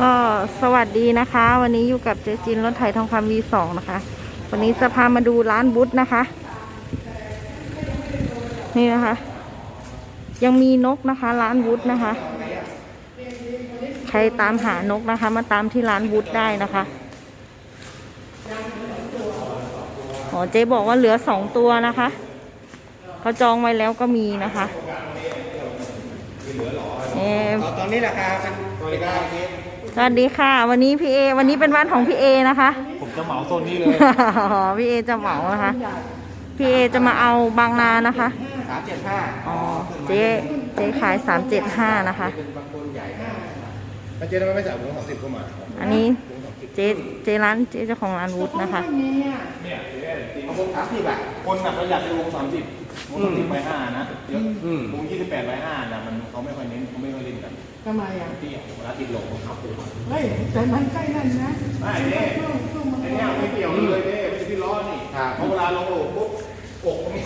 ก็สวัสดีนะคะ วันนี้อยู่กับเจจินรถไถทองคำ V2 นะคะ วันนี้จะพามาดูร้านบุ๊ทนะคะ นี่นะคะ ยังมีนกนะคะ ร้านวุฒนะคะ ใครตามหานกนะคะ มาตามที่ร้านวุฒได้นะคะอ๋อเจ๊บอกว่าเหลือสองตัวนะคะเขาจองไว้แล้วก็มีนะคะเอ่อตอนนี้ราคาเป็นบริการเสวัสดีค่ะ วันนี้พี่เอ วันนี้เป็นวันของพี่เอนะคะ ผมจะเหมาโซนนี้เลยพี่เอจะเหมานะคะ พี่เอจะมาเอาบางนานะคะ สามเจ็ดห้าอ๋อ เจ๊เจ๊ขายสามเจ็ดห้านะคะ เป็นบางคนใหญ่นะถ้าเจ๊ทำไมไม่ใส่ถุงสองสิบเข้ามาอันนี้เจ๊เจ๊ร้านเจ๊เจ้าของร้านวุฒนะคะเอาวงสามสิบอะคนน่ะประหยัดในวงสามสิบวงสามสิบไปห้านะเยอะวงยี่สิบแปดไปห้านะมันเขาไม่ค่อยเน้นเขาไม่ค่อยเล่นกัน ทำไมอะเตี้ยเวลาติดลงเขาปูเฮ้ยแต่มันใกล้นั่นนะไม่เน่ช่วงช่วงมันไอ้เนี่ยไม่เกี่ยวเลยเน่ไม่ใช่ที่ล้อนี่เพราะเวลาลงโอกปุ๊บอกตรงนี้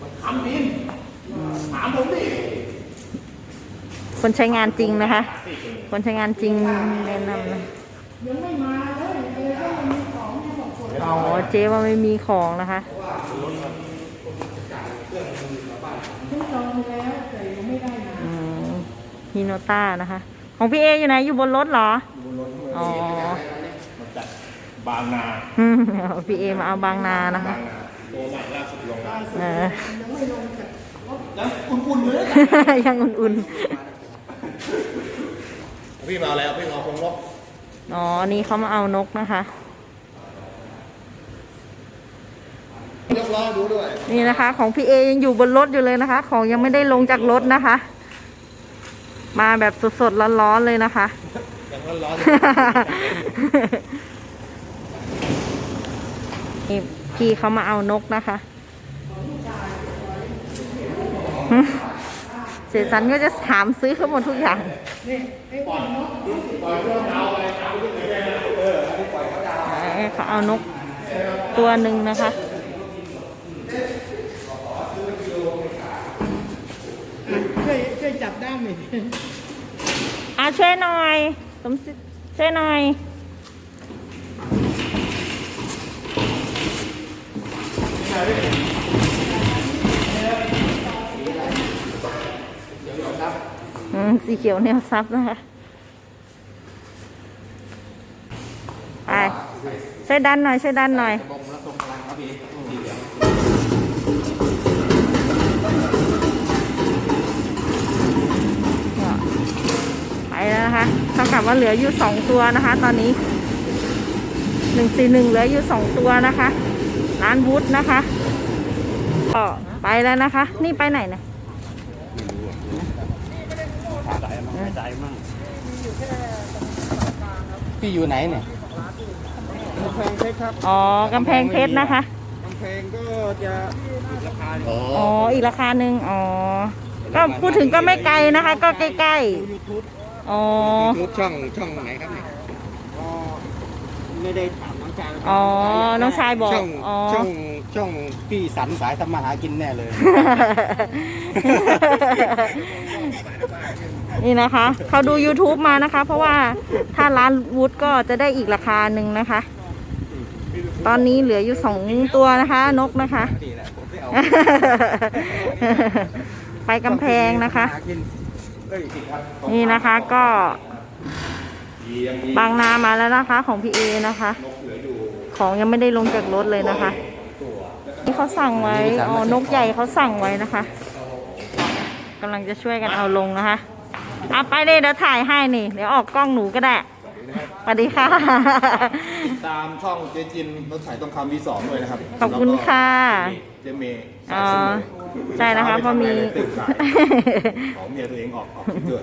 มันค้ำดินถามผมดิคนใช้งานจริงนะคะ คนใช้งานจริงแนะนำนะยังไม่มาเลยเออก็มันมีของที่บอกกดอ๋อเจ๊ว่าไม่มีของนะคะฉันจองไปแล้วแต่ ฮิโนต้านะคะ ของพี่เออยู่ไหนอยู่บนรถเหรออ๋อมันจัดบางนาอืมเอาพี่เอมาเอาบางนานะคะ บางนาตัวใหม่ล่าสุดลงแล้วเออยังไม่ลงจากรถแล้วคุณๆเลยยังอุ่นพี่มาแล้วพี่เอาคงลบๆ อ๋อ นี่เขามาเอานกนะคะ ยกล้อดูด้วย นี่นะคะ ของพี่เอยังอยู่บนรถอยู่เลยนะคะ ของยังไม่ได้ลงจากรถนะคะ มาแบบสดๆร้อนๆเลยนะคะยังร้อนนี่พี่เขามาเอานกนะคะหึเสียสันก็จะถามซื้อเขาหมดทุกอย่างนี่ไอ้อ้วนเนาะเขาเอานกตัวหนึ่งนะคะช่วยช่วยจับด้ามหน่อยอะ ช่วยหน่อยสมช่วยหน่อย อืม สีเขียวแนวซับนะคะ ไป ช่วยดันหน่อย ช่วยดันหน่อยๆบงแล้วทรงพลัง แล้วนะคะเท่ากับว่าเหลืออยู่สองตัวนะคะ ตอนนี้หนึ่งสี่หนึ่งเหลืออยู่สองตัวนะคะ ร้านวุฒนะคะก็ไปแล้วนะคะ นี่ไปไหนเนี่ยใจมั่งพี่อยู่ไหนเนี่ยกำแพงเพชรครับ อ๋อกำแพงเพชรนะคะกำแพงก็จะราคาอ๋ออ๋ออีกราคาหนึ่งอ๋อ ก็พูดถึงก็ไม่ไกลนะคะ ก็ใกล้ยูทูบๆ อ๋อ ยูทูบช่องช่องไหนครับเนี่ยก็ไม่ได้ถามน้องชายอ๋อ น้องชายบอก ช่องอ๋อ ช่องช่องพี่สันสายทำมาหากินแน่เลย นี่นะคะ เขาดู YouTube มานะคะ เพราะว่าถ้าร้านวุฒก็จะได้อีกราคาหนึ่งนะคะ ตอนนี้เหลืออยู่สองตัวนะคะ นกนะคะนี่แหละผมไม่เอาไปกำแพงนะคะ หากินเอ้ยผิดครับ นี่นะคะก็บางนามาแล้วนะคะของพี่เอนะคะ ของยังไม่ได้ลงจากรถเลยนะคะนี่เขาสั่งไว้อ๋อนกใหญ่เขาสั่งไว้นะคะกำลังจะช่วยกันเอาลงนะคะเอาไปเลยเดี๋ยวถ่ายให้นี่ เดี๋ยวออกกล้องหนูก็ได้สวัสดีค่ะ ติดตามช่องเจจินรถไถต้องคำวีสองด้วยนะครับ ขอบคุณค่ะ เจเมย์อ๋อ ใช่นะคะเพราะมีตื่นสายของเมียตัวเองออกออกคลิปด้วย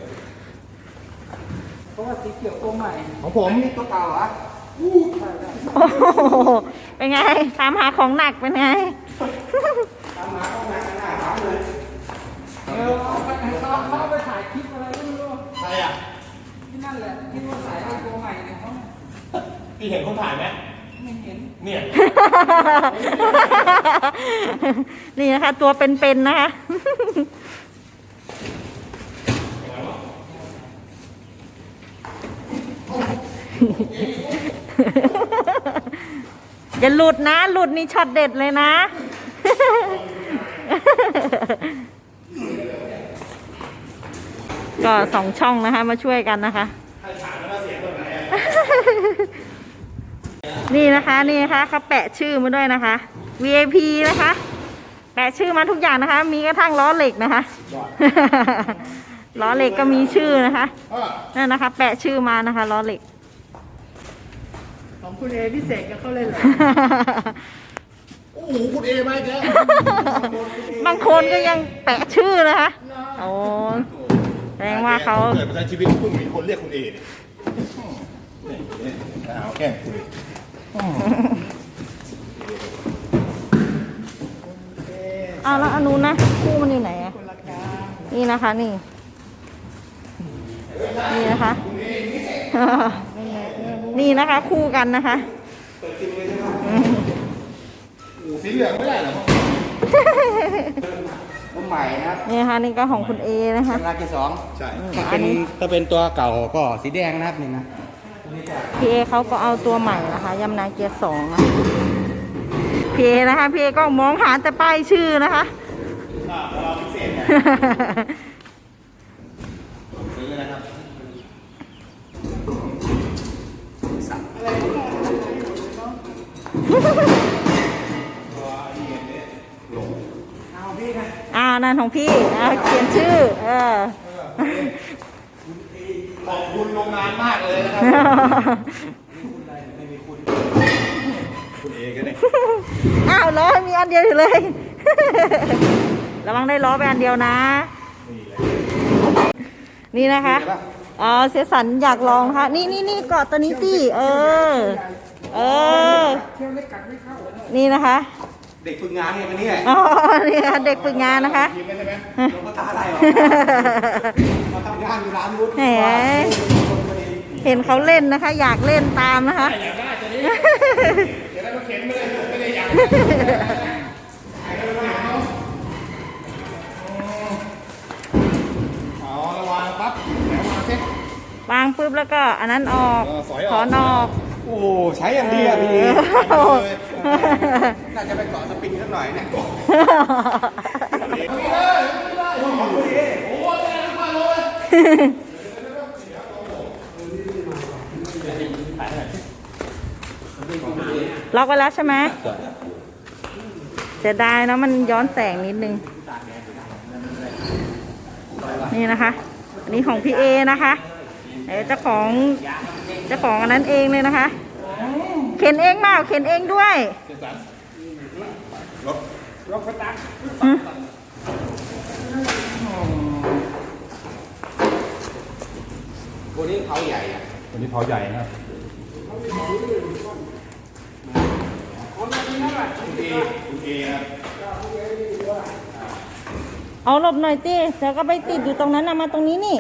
เพราะว่าสีเขียวตัวใหม่ของผมนี่ตัวเก่าเหรอโอ้โหเป็นไงตามหาของหนักเป็นไงเออเขาเขาเขาเอาไปถ่ายคลิปอะไรก็ไม่รู้ใครอะที่นั่นแหละที่ว่าถ่ายไอ้ตัวใหม่เนี่ยเขาพี่เห็นคนถ่ายไหมไม่เห็น เนี่ย นี่นะคะ ตัวเป็นๆนะคะ อย่าหลุดนะ หลุดนี่ช็อตเด็ดเลยนะ ก็สองช่องนะคะ มาช่วยกันนะคะ นี่นะคะนี่นะคะเขาแปะชื่อมาด้วยนะคะ VIP นะคะ แปะชื่อมาทุกอย่างนะคะ มีกระทั่งล้อเหล็กนะคะ ล้อเหล็กก็มีชื่อนะคะนั่นนะคะ แปะชื่อมานะคะล้อเหล็ก ของคุณเอพิเศษกับเขาเลยเหรอโอ้โหคุณเอมาแกบางคนก็ยังแปะชื่อนะคะโอ้แสดงว่าเขาเกิดประชันชีวิตเพิ่งมีคนเรียกคุณเอเนี่ยนี่นี่เอาแกล้งคุ ยอ้าวแล้วอันนู้นนะคู่มันอยู่ไหนอะนี่นะคะนี่ นี่นะคะ นี่นะคะคู่กันนะคะอืมโอ้สีเหลืองไม่ได้เหรอรุ่นใหม่นะครับนี่นะคะนี่ก็ของคุณเอนะคะเป็นราเกียร์สองใช่อืมถ้าอัเป็นนนี้ถ้าเป็นตัวเก่าก็สีแดงนะครับนี่นะ พีเอเขาก็เอาตัวใหม่นะคะยำนาเกียร์สองนะพีเอนะคะพีเอก็มองหาแต่ป้ายชื่อนะคะเราพิเศษไงซื้อนะครับอ้าวนั่นของพี่อ้าวเขียนชื่อ เออ ขอบคุณโรงงานมากเลยนะครับคุณเอกันเนี่ยอ้าวล้อมีอันเดียวอยู่เลย ระวังได้ล้อไปอันเดียวนะ นี่นะคะอ๋อเสียสันอยากลองนะคะนี่นี่นี่เกาะตัวนี้สิเออ เออ นี่นะคะ เด็กฝึกงานไงวันนี้อ๋อนี่ค่ะเด็กฝึกงานนะคะทีมกันใช่ไหมลงก็ตาได้หรอมาทำงานอยู่ร้านนู้นแหมเห็นเขาเล่นนะคะ อยากเล่นตามนะคะเดี๋ยวได้มาเข็นไม่ได้ไม่ได้อยากเอาระวังปั๊บแหมวางเซ็ตวางปุ๊บแล้วก็อันนั้นออกเออสอยออกถอนออก โอ้ใช้อย่างดีอะพี่เออ น่าจะไปเกาะสปริงสักหน่อยเนี่ยล็อกไว้แล้วใช่ไหมเสียดายเนะมันย้อนแสงนิดนึง นี่นะคะ อันนี้ของพี่เอนะคะเอจ้าของเจ้าของอันนั้นเองเลยนะคะ ข็นเองเปล่าเข็นเองด้วยเสียสันรถอืมวันนี้เขาใหญ่อะวันนี้เผาใหญ่นะครับเอาหลบหน่อยติเดี๋ยวก็ไปติดอยู่ตรงนั้นนะมาตรงนี้นี่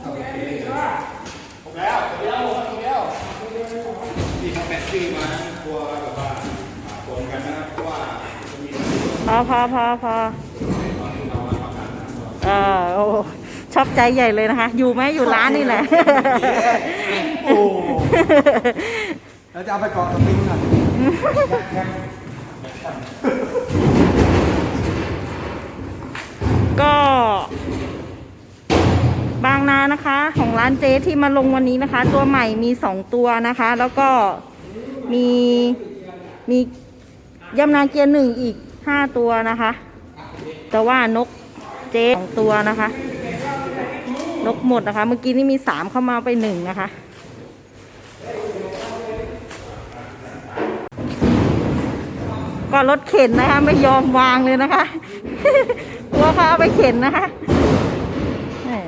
ที่เขาแมท ชื่อมานะกลัวแบบว่าตรงกันนะครับเพราะว่าพอพอพอพอเออโอ้ชอบใจใหญ่เลยนะคะ อยู่ไหมอยู่ร้านนี่แหละ โอ้แล้วจะเอาไปเกาะสปริงหน่อยก็ บางนานะคะ ของร้านเจที่มาลงวันนี้นะคะ ตัวใหม่มีสองตัวนะคะ แล้วก็ มีมียำนาเกียร์หนึ่งอีกห้าตัวนะคะ แต่ว่านกเจสองตัวนะคะ นกหมดนะคะ เมื่อกี้นี่มีสามเข้ามาไปหนึ่งนะคะ ก็รถเข็นนะคะ ไม่ยอมวางเลยนะคะกลัวเขาเอาไปเข็นนะคะแหม่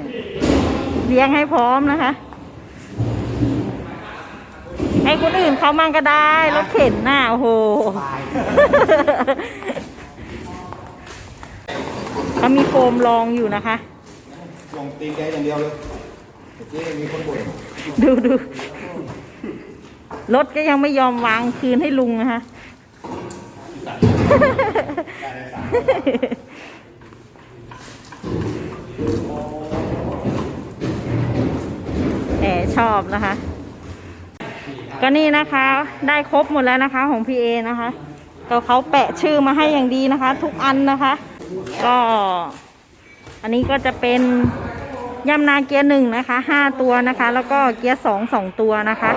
เลี้ยงให้พร้อมนะคะ ให้คนอื่นเขามั่งก็ได้รถเข็นน่ะโอ้โหเขามีโฟมรองอยู่นะคะลงตีนแกอย่างเดียวเลยเจ๊มีคนบ่นดูดูรถก็ยังไม่ยอมวางคืนให้ลุงนะคะแหมชอบนะคะ ก็นี่นะคะ ได้ครบหมดแล้วนะคะของพี่เอนะคะก็เขาแปะชื่อมาให้อย่างดีนะคะ ทุกอันนะคะ ก็อันนี้ก็จะเป็นยำนาเกียร์หนึ่งนะคะห้าตัวนะคะ แล้วก็เกียร์สองสองตัวนะคะ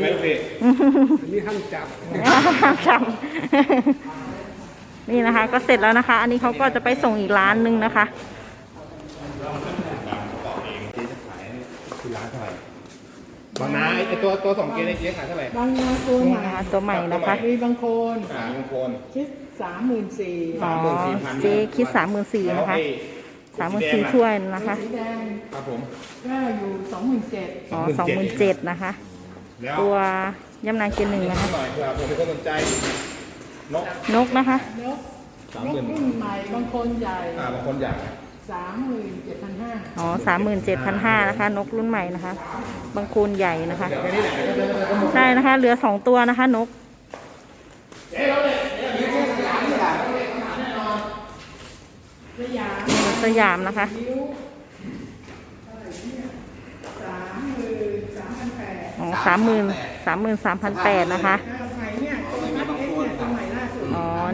ไม่โอเคอันนี้ห้ามจับจำ นี่นะคะ ก็เสร็จแล้วนะคะ อันนี้เขาก็จะไปส่งอีกร้านหนึงนะคะคือร้านเท่าไหร่บางนาไอ้ตัวตัวสองเกียร์ในเกียร์ขายเท่าไหร่บางนาตัวนี่ใหม่นะคะตัวใหม่นะคะมีบางคนอ่าบางคนคิดสามหมื่นสี่อ๋อเจ๊คิดสามหมื่นสี่นะคะสามหมื่นสี่ถ้วยนะคะสีแดงครับผมก็อยู่สองหมื่นเจ็ดอ๋อสองหมื่นเจ็ดนะคะแล้วตัวยำนาเกียร์หนึ่งนะคะหน่อยเผื่อผมเป็นคนสนใจ นกนกนะคะ นกสามนหกมื่นรุ่นใหม่บางคนใหญ่อ่าบางคนอยากสามหมื่นเจ็ดพันห้าอ๋อสามหมื่นเจ็ดพันห้านะคะ นกรุ่นใหม่นะคะ บางคูนใหญ่นะคะ แค่นี้แหละก็จะก็หมดใช่นะคะ เหลือสองตัวนะคะ นก สยามสยามนะคะ นิ้วสามหมื่นสามพันแปดอ๋อสามหมื่นสามหมื่นสามพันแปดนะคะถ้า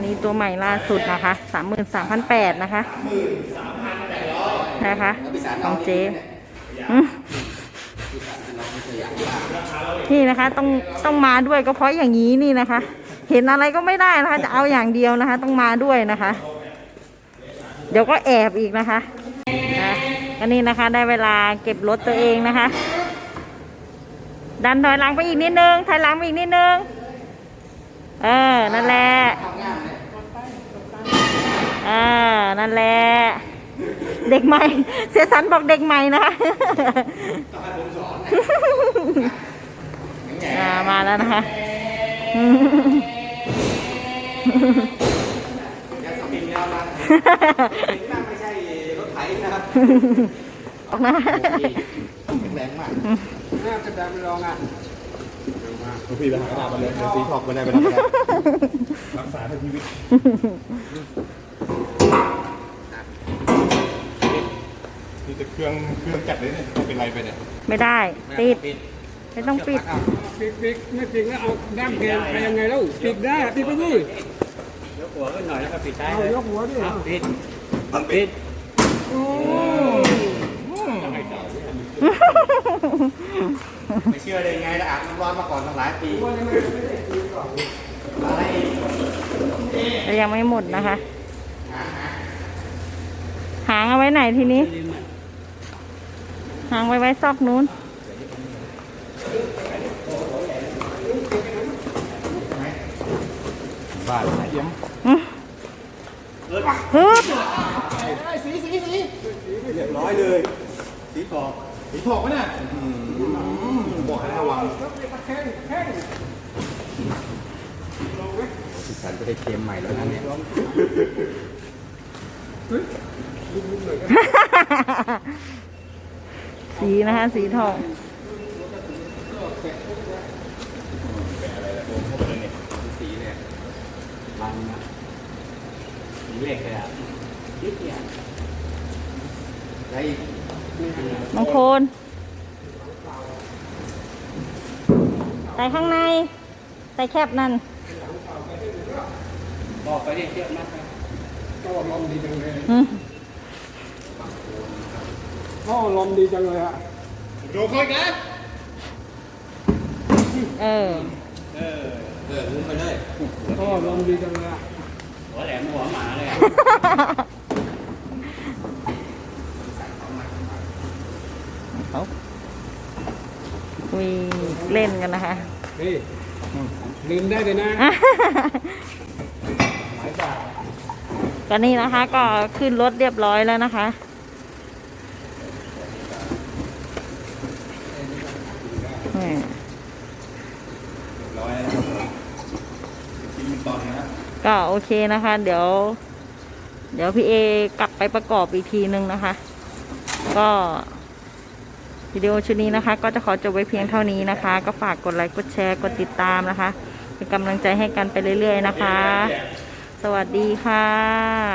นี่ตัวใหม่ล่าสุดนะคะสามหมื่นสามพันแปดนะคะนะคะของเจ๊นี่นะคะต้องต้องมาด้วยก็เพราะอย่างนี้นี่นะคะ เห็นอะไรก็ไม่ได้นะคะจะเอาอย่างเดียวนะคะ ต้องมาด้วยนะคะ เดี๋ยวก็แอบอีกนะคะนะก็นี่นะคะ ได้เวลาเก็บรถตัวเองนะคะ ดันถอยหลังไปอีกนิดนึงถอยหลังไปอีกนิดนึง เออ นั่นแหละ ออนั่นแหละ เด็กใหม่ เสียสันบอกเด็กใหม่นะคะอ่ามาแล้วนะคะไม่ใช่รถไถนะครับออกนะแข็งแรงมากน่าจะดังลองอะลูกพี่ไปหากระดาษมาเลยเดี๋ยวสีถอกมาได้ไปแล้วรักษาทั้งชีวิต นี่จะเครื่องเครื่องจัดเลยเนี่ยต้องเป็นไรไปเนี่ยไม่ได้ติดไม่ต้องปิดปิดปิดไม่ปิดแล้วเอาด้ามเกมไปยังไงแล้วปิดได้ปิดไปดิยกหัวขึ้นหน่อยแล้วก็ปิดท้ายเอายกหัวดิเอาปิดปิดไม่เชื่อได้ไงนะอาบน้ำร้อนมาก่อนตั้งหลายปีอะไรอีกแต่ยังไม่หมดนะคะ หางเอาไว้ไหนทีนี้ หางไว้ไว้ซอกนู้น บ้านเยี่ยมฮึบเรียบร้อยเลย สีทองสีถอกไหมเนี่ยบอกให้ระวังฉันจะได้เกมใหม่แล้วนะเนี่ย สีนะคะ สีทองสีเนี่ยรันนะสีเลขเลยอะยิบเนี่ยแล้วอีกบางคนใส่ข้างในใส่แคบนั่นบอกไปเรียกเยอะมากก็ลมดีจังเลย อืมก็ลมดีจังเลยอะโยกเข้าอีกนะเออเออลืมไปเลยก็ลมดีจังเลยอะหัวแหลมหัวหมาเลยอะเขาคุยเล่นกันนะคะ นี่ลืมได้เลยนะ ก็นี่นะคะก็ขึ้นรถเรียบร้อยแล้วนะคะ อืม ร้อยกินเป็นตอนะก็โอเคนะคะ เดี๋ยว เดี๋ยวพี่เอกลับไปประกอบอีกทีนึงนะคะ ก็วิดีโอชุดนี้นะคะ ก็จะขอจบไว้เพียงเท่านี้นะคะ ก็ฝากกดไลค์กดแชร์กดติดตามนะคะ เป็นกำลังใจให้กันไปเรื่อยๆนะคะ สวัสดีค่ะ